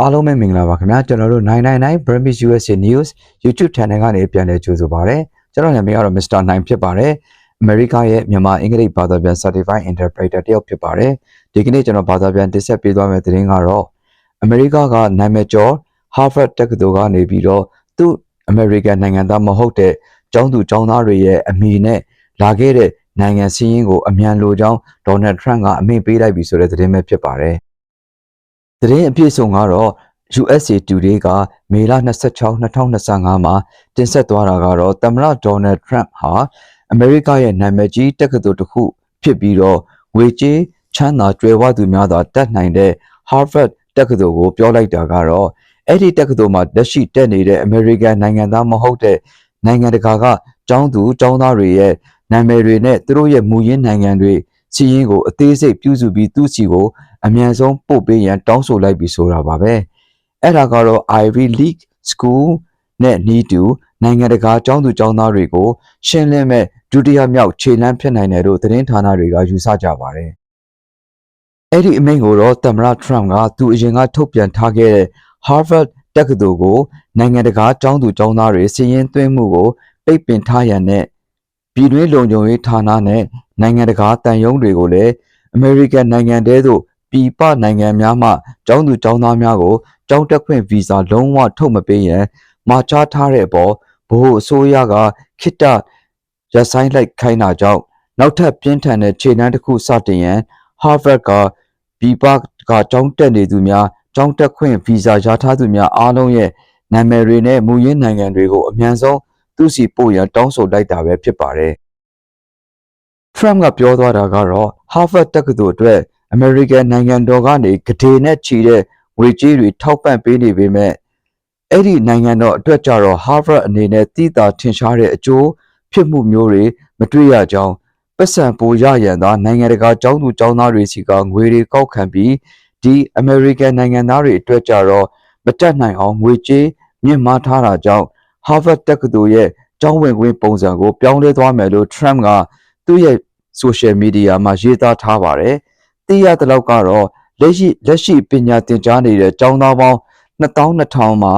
အားလုံးပဲမင်္ဂလာပါခင်ဗျာကျွန်တော်တို့999 Burmese USA News YouTube Channel ကနေပြန်လည်ကြိုဆိုပါရစေကျွန်တော်နာမည်ကတော့ Mr. 9ဖြစ်ပါတယ်အမေရိကရဲ့မြန်မာအင်္ဂလိပ်ဘာသာပြန် Certified Interpreter တယောက်ဖြစ်ပါတယ်ဒီကနေ့ကျွန်တော်ဘာသာပြန်တင်ဆက်ပေးသွားမယ့်သတင်းကတော့အမေရိကကနာမည်ကျော် Harvard တက္ကသိုလ်ကနေပြီးတော့သူ့အမေရိကန်နိုင်ငံသားမဟုတ်တဲ့ကျောင်းသူကျောင်းသားတွေရဲ့အမိနဲ့လာခဲ့တဲ့နိုင်ငံစည်းရင်းကိုအမြန်လိုကြောင်းဒေါ်နယ်ထရန့်ကအမိန့်ပေးလိုက်ပြီဆိုတဲ့သတင်းပဲဖြစ်ပါတယ် သတင်းအပြည့်အစုံကတော့ USA Today ကမေလ26 2025မှာတင်ဆက်သွားတာကတော့သမ္မတဒေါ်နယ်ထရန့်ဟာအမေရိကရဲ့နာမည်ကြီးတက္ကသိုလ်တစ်ခုဖြစ်ပြီးတော့ဝေကြေးချမ်းသာကြွယ်ဝသူများသာတက်နိုင်တဲ့ Harvard တက္ကသိုလ်ကိုပြောလိုက်တာကတော့အဲ့ဒီတက္ကသိုလ်မှာလက်ရှိတက်နေတဲ့အမေရိကန်နိုင်ငံသားမဟုတ်တဲ့နိုင်ငံတကာကကျောင်းသူကျောင်းသားတွေရဲ့နာမည်တွေနဲ့သူတို့ရဲ့မူရင်းနိုင်ငံတွေ စီးရင်ကိုအသေးစိတ်ပြုစုပြီးသူ့စီကိုအမြန်ဆုံးပို့ပေးရန်တောင်းဆိုလိုက်ပြီးဆိုတာပါပဲ။အဲ့ဒါကတော့ Ivy League School နဲ့နီးတူနိုင်ငံတကာကျောင်းသူကျောင်းသားတွေကိုရှင်းလင်းမဲ့ဒုတိယမြောက်ခြေလှမ်းဖြစ်နိုင်တယ်လို့သတင်းဌာနတွေကယူဆကြပါတယ်။အဲ့ဒီအမိန့်ကိုတော့သမ္မတ Trump ကသူအရင်ကထုတ်ပြန်ထားခဲ့တဲ့ Harvard တက္ကသိုလ်ကိုနိုင်ငံတကာကျောင်းသူကျောင်းသားတွေစီရင်သွင်းမှုကိုပိတ်ပင်ထားရန်နဲ့ ပြည်တွင်းလုံခြုံရေးဌာနနဲ့နိုင်ငံတကာတန်ယုံတွေကိုလည်းအမေရိကန်နိုင်ငံတဲသို့ပြည်ပနိုင်ငံများမှကျောင်းသူကျောင်းသားများကိုကျောင်းတက်ခွင့်ဗီဇာလုံးဝထုတ်မပေးရန်မှာချထားတဲ့အပေါ်ဗဟိုအစိုးရကခိတ္တရပ်ဆိုင်းလိုက်ခိုင်းတာကြောင့်နောက်ထပ်ပြင်းထန်တဲ့ခြေလှမ်းတစ်ခုစတင်ရန် Harvard ကပြည်ပကကျောင်းတက်နေသူများကျောင်းတက်ခွင့်ဗီဇာရထားသူများအားလုံးရဲ့နာမည်တွေနဲ့မူရင်းနိုင်ငံတွေကိုအမြန်ဆုံး သူစီပို့ရန်တောင်းဆိုလိုက်တာပဲဖြစ်ပါတယ်။ Trump ကပြောသွားတာကတော့ Harvard တက္ကသိုလ်အတွက် American နိုင်ငံတော်ကနေဂဒေနဲ့ချီတဲ့ငွေကြေးတွေထောက်ပံ့ပေးနေပေမဲ့အဲ့ဒီနိုင်ငံတော်အတွက်ကြတော့ Harvard အနေနဲ့တည်တာထင်ရှားတဲ့အကျိုးဖြစ်မှုမျိုးတွေမတွေ့ရကြောင်းပတ်စံပိုရရန်သာနိုင်ငံတကာကျောင်းသူကျောင်းသားတွေစီကငွေတွေကောက်ခံပြီးဒီ American နိုင်ငံသားတွေအတွက်ကြတော့မတက်နိုင်အောင်ငွေကြေးမြင့်မားထားတာကြောင့် Harvard တက္ကသိုလ်ရဲ့ကျောင်းဝင်ခွင့်ပုံစံကို ပြောင်းလဲသွားမယ်လို့ Trump ကသူ့ရဲ့ social media မှာရေးသားထားပါတယ်။သိရတဲ့လောက်ကတော့လက်ရှိလက်ရှိပညာသင်ကြားနေတဲ့ကျောင်းသားပေါင်း2200မှာ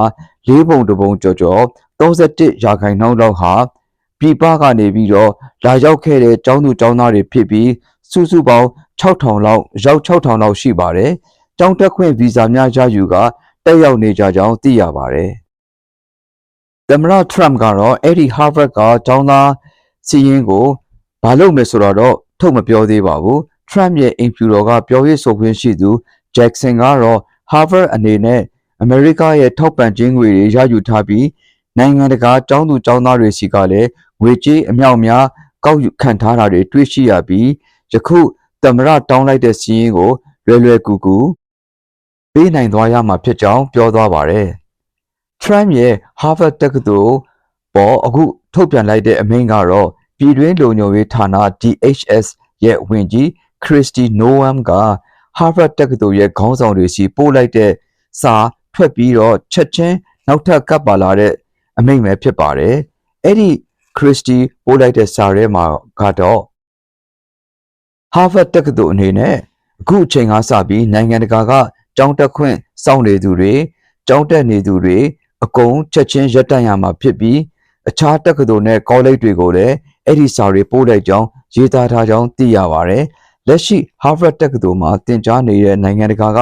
လေးပုံတစ်ပုံကျော်ကျော်31ရာခိုင်နှုန်းလောက်ဟာပြည်ပကနေပြီးတော့လာရောက်ခဲ့တဲ့ကျောင်းသူကျောင်းသားတွေဖြစ်ပြီးစုစုပေါင်း6000လောက်ရောက်6000လောက်ရှိပါတယ်။ကျောင်းတက်ခွင့်ဗီဇာများရယူကတက်ရောက်နေကြကြောင်းသိရပါတယ်။ သမ္မတ Trump ကတော့အဲ့ဒီ Harvard ကကျောင်းသားစီရင်ကိုဘာလုပ်မယ်ဆိုတော့ထုတ်မပြောသေးပါဘူး။ Trump ရဲ့အိမ်ဖြူတော်ကပြောရေးဆိုခွင့်ရှိသူ Jackson ကတော့ Harvard အနေနဲ့အမေရိကရဲ့ထောက်ပံ့ခြင်းငွေတွေရယူထားပြီးနိုင်ငံတကာကျောင်းသူကျောင်းသားတွေစီကလည်းငွေကြေးအမြောက်များကောက်ယူခံထားတာတွေတွေ့ရှိရပြီးယခုသမ္မတတောင်းလိုက်တဲ့စီးရင်ကိုလွယ်လွယ်ကူကူပေးနိုင်သွားရမှာဖြစ်ကြောင်းပြောသွားပါတယ်။ Trump ရဲ့ Harvard တက္ကသိုလ်ပေါ်အခုထုတ်ပြန်လိုက်တဲ့အမိန့်ကတော့ပြည်တွင်းလုံခြုံရေးဌာန DHS ရဲ့ဝင်ကြီး Christy Noam က Harvard တက္ကသိုလ်ရဲ့ခေါင်းဆောင်တွေစီပို့လိုက်တဲ့စာထွက်ပြီးတော့ချက်ချင်းနောက်ထပ်ကပ်ပါလာတဲ့အမိန့်ပဲဖြစ်ပါတယ်။အဲ့ဒီ Christy ပို့လိုက်တဲ့စာထဲမှာကတော့ Harvard တက္ကသိုလ်အနေနဲ့အခုအချိန်ကစပြီးနိုင်ငံတကာကကျောင်းတက်ခွင့်စောင့်နေသူတွေကျောင်းတက်နေသူတွေ အကုန်ချက်ချင်းရပ်တန့်ရမှာဖြစ်ပြီးအခြားတက္ကသိုလ်နဲ့ကောလိပ်တွေကိုလည်းအဲ့ဒီစာတွေပို့လိုက်ကြောင်းရေးသားထားကြောင်းသိရပါတယ်။လက်ရှိ Harvard တက္ကသိုလ်မှာသင်ကြားနေတဲ့နိုင်ငံတကာက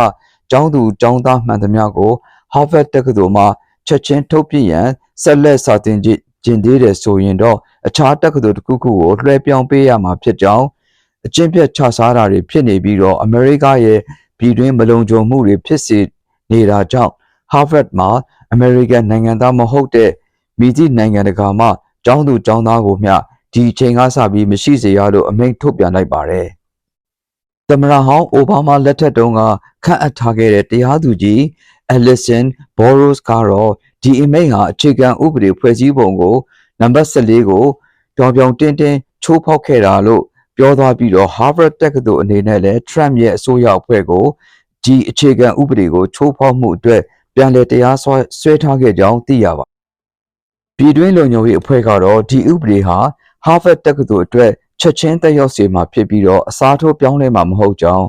ကျောင်းသူကျောင်းသားမှန်သမျှကို Harvard တက္ကသိုလ်မှာချက်ချင်းထုတ်ပြရန်ဆက်လက်စာသင်ကျင်သေးတယ်ဆိုရင်တော့အခြားတက္ကသိုလ်တစ်ခုခုကိုလွှဲပြောင်းပေးရမှာဖြစ်ကြောင်းအကျင့်ပြတ်ချစားတာတွေဖြစ်နေပြီးတော့အမေရိကရဲ့ပြည်တွင်းမလုံခြုံမှုတွေဖြစ်စေနေတာကြောင့် Harvard မှာ American နိုင်ငံသားမဟုတ်တဲ့မိသည့်နိုင်ငံတကာမှကျောင်းသူကျောင်းသားကိုမျှဒီအချိန်ကစပြီးမရှိစေရလို့အမိန့်ထုတ်ပြန်လိုက်ပါတယ်။သမ္မတဟောင်းအိုဘားမားလက်ထက်တုန်းကခန့်အပ်ထားခဲ့တဲ့တရားသူကြီး Ellison Burroughs ကတော့ဒီအမိန့်ဟာအခြေခံဥပဒေဖွဲ့စည်းပုံကိုနံပါတ်14ကိုပြောင်ပြောင်တင်းတင်းချိုးဖောက်ခဲ့တာလို့ပြောသွားပြီးတော့ Harvard တက္ကသိုလ်အနေနဲ့လည်း Trump ရဲ့အစိုးရအဖွဲ့ကိုဒီအခြေခံဥပဒေကိုချိုးဖောက်မှုအတွက် ပြန်လည်တရားစွဲဆွဲထားခဲ့ကြောင်းသိရပါပြည်တွင်းလုံခြုံရေးအဖွဲ့ကတော့ဒီဥပဒေဟာ Harvard တက္ကသိုလ်အတွက်ချက်ချင်းတက်ရောက်စေမှာဖြစ်ပြီးတော့အစားထိုးပြောင်းလဲမှာမဟုတ်ကြောင်း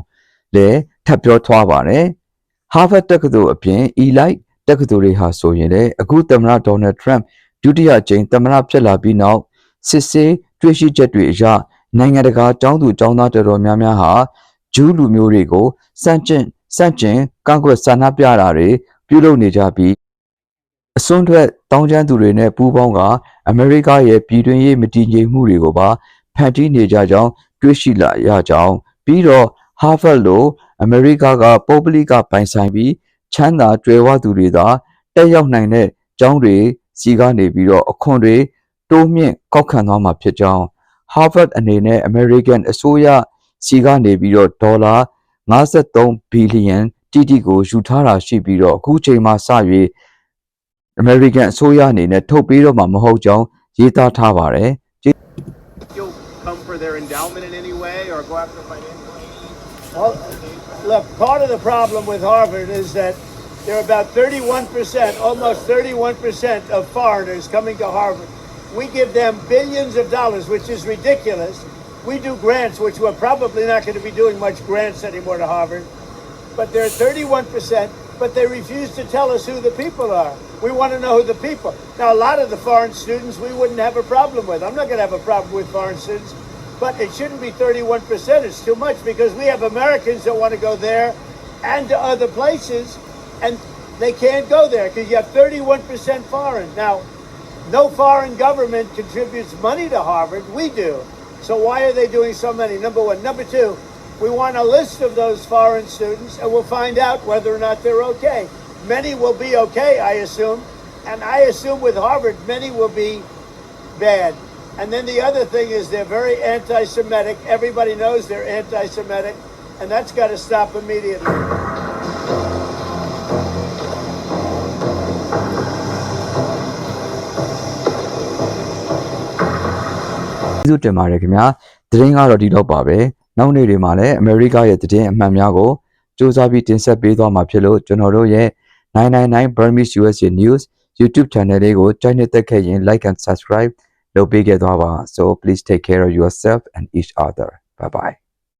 လည်းထပ်ပြောထွားပါတယ် Harvard တက္ကသိုလ်အပြင် Elite တက္ကသိုလ်တွေဟာဆိုရင်လည်းအခုသမ္မတ Donald Trump ဒုတိယကြိမ်သမ္မတဖြစ်လာပြီးနောက်စစ်ဆေးတွေ့ရှိချက်တွေအရနိုင်ငံတကာကျောင်းသူကျောင်းသားတော်တော်များများဟာဂျူးလူမျိုးတွေကိုစန့်ကျင်စန့်ကျင်ကန့်ကွက်ဆန္ဒပြတာတွေ ပြုလုပ်နေကြပြီးအစွန်းထွက်တောင်းကျမ်းသူတွေနဲ့ပူးပေါင်းကအမေရိကရဲ့ပြည်တွင်းရေးမတည်ငြိမ်မှုတွေကိုပါဖန်တီးနေကြကြောင်းတွေ့ရှိလာရကြောင်းပြီးတော့ Harvard လိုအမေရိကကပုဂ္ဂလိကပိုင်ဆိုင်ပြီးချမ်းသာကြွယ်ဝသူတွေသာတက်ရောက်နိုင်တဲ့ကျောင်းတွေစီကနေပြီးတော့အခွန်တွေတိုးမြင့်ကောက်ခံသွားမှာဖြစ်ကြောင်း Harvard အနေနဲ့ American အစိုးရစီကနေပြီးတော့ဒေါ်လာ53ဘီလီယံ တိတိကိုယူထားတာရှိပြီးတော့အခုချိန်မှာစ၍ American အစိုးရအနေနဲ့ထုတ်ပေးတော့မှာမဟုတ်ကြောင်းရေးသားထားပါတယ် you'll come for their endowment in any way or go after financial aid? Well, look, part of the problem with Harvard is that there are about 31%, almost 31% of foreigners coming to Harvard. We give them billions of dollars, which is ridiculous. We do grants, which we're probably not going to be doing much grants anymore to Harvard. But they're 31%, but they refuse to tell us who the people are. We want to know who the people. Are. Now, a lot of the foreign students we wouldn't have a problem with. I'm not going to have a problem with foreign students, but it shouldn't be 31%. It's too much because we have Americans that want to go there and to other places, and they can't go there because you have 31% foreign. Now, no foreign government contributes money to Harvard. We do. So why are they doing so many? Number one. Number two, we want a list of those foreign students and we'll find out whether or not they're okay. Many will be okay, I assume. And I assume with Harvard, many will be bad. And then the other thing is they're very anti Semitic. Everybody knows they're anti Semitic. And that's got to stop immediately. ကျေးဇူးတင်ပါတယ်ခင်ဗျာသတင်းကတော့ဒီတော့ပါပဲ နောက်နေ့တွေမှာလည်းအမေရိကရဲ့သတင်းအမှန်များကိုစူးစမ်းပြီးတင်ဆက်ပေးသွားမှာဖြစ်လို့ကျွန်တော်တို့ရဲ့999 Burmese USA News YouTube channel လေးကိုကြိုက်နှစ်သက်ခဲ့ရင် like and subscribe လုပ်ပေးခဲ့သွားပါ so please take care of yourself and each other bye bye